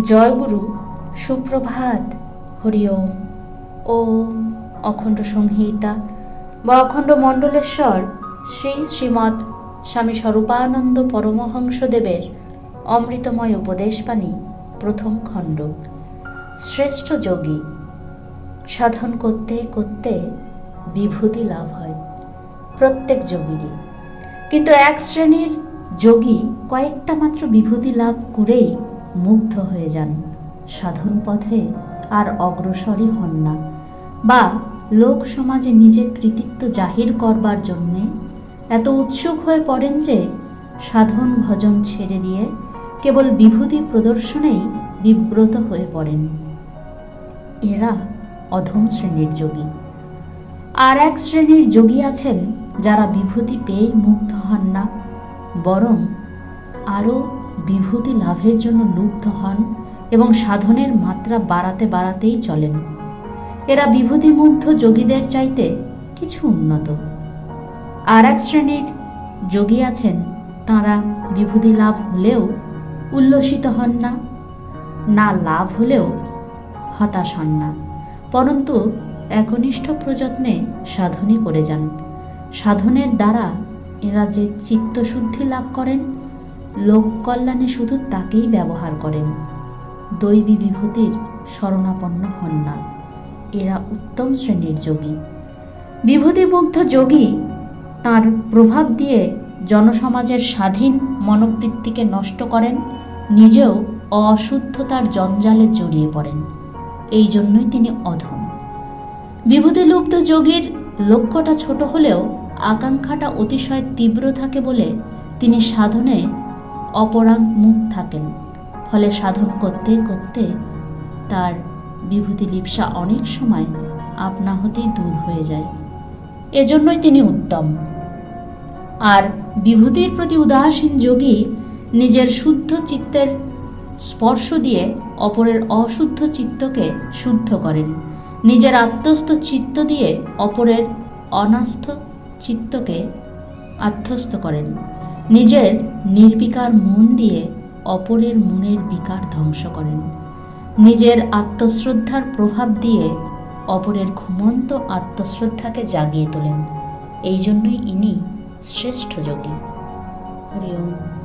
জয়গুরু, সুপ্রভাত, হরি ওম। ওম অখণ্ড সংহিতা বা অখণ্ড মণ্ডলেশ্বর শ্রী শ্রীমৎ স্বামী স্বরূপানন্দ পরমহংসদেবের অমৃতময় উপদেশবাণী, প্রথম খণ্ড। শ্রেষ্ঠ যোগী, সাধন করতে করতে বিভূতি লাভ হয় প্রত্যেক যোগীরই। কিন্তু এক শ্রেণির যোগী কয়েকটা মাত্র বিভূতি লাভ করেই মুগ্ধ হয়ে যান। সাধন পথে আর অগ্রসরই হন না। বা লোক সমাজে নিজের কৃতিত্ব জাহির করবার জন্যে এত উৎসুক হয়ে পড়েন যে সাধন ভজন ছেড়ে দিয়ে কেবল বিভূতি প্রদর্শনেই বিব্রত হয়ে পড়েন। এরা অধম শ্রেণির যোগী। আর এক শ্রেণির যোগী আছেন যারা বিভূতি পেয়েই মুগ্ধ হন না, বরং আরও বিভূতি লাভের জন্য লুব্ধ হন এবং সাধনের মাত্রা বাড়াতে বাড়াতেই চলেন। এরা বিভূতিমুগ্ধ যোগীদের চাইতে কিছু উন্নত। আর এক শ্রেণির যোগী আছেন, তাঁরা বিভূতি লাভ হলেও উল্লসিত হন না না লাভ হলেও হতাশ হন না। পরন্তু একনিষ্ঠ প্রযত্নে সাধনই করে যান। সাধনের দ্বারা এরা যে চিত্তশুদ্ধি লাভ করেন লোক কল্যাণে শুধু তাকেই ব্যবহার করেন। দৈবী বিভূতির শরণাপন্ন হন না। এরা উত্তম শ্রেণির যোগী। বিভূতিমুগ্ধ যোগী তার প্রভাব দিয়ে জনসমাজের স্বাধীন মনোবৃত্তিকে নষ্ট করেন, নিজেও অশুদ্ধতার জঞ্জালে জড়িয়ে পড়েন। এই জন্যই তিনি অধম। বিভূতিলুপ্ত যোগীর লক্ষ্যটা ছোট হলেও আকাঙ্ক্ষাটা অতিশয় তীব্র থাকে বলে তিনি সাধনে অপরাঙ্গমুখ থাকেন। ফলে সাধন করতে করতে তার বিভূতি লিপসা অনেক সময় আপনা হতেই দূর হয়ে যায়। এজন্যই তিনি উত্তম। আর বিভূতির প্রতি উদাসীন যোগী নিজের শুদ্ধ চিত্তের স্পর্শ দিয়ে অপরের অশুদ্ধ চিত্তকে শুদ্ধ করেন। নিজের আত্মস্থ চিত্ত দিয়ে অপরের অনাস্থ চিত্তকে আত্মস্থ করেন। নিজের নির্বিকার মন দিয়ে অপরের মনের বিকার ধ্বংস করেন। নিজের আত্মশ্রদ্ধার প্রভাব দিয়ে অপরের ঘুমন্ত আত্মশ্রদ্ধাকে জাগিয়ে তোলেন। এই জন্যই ইনি শ্রেষ্ঠ যোগী। হরি ওম।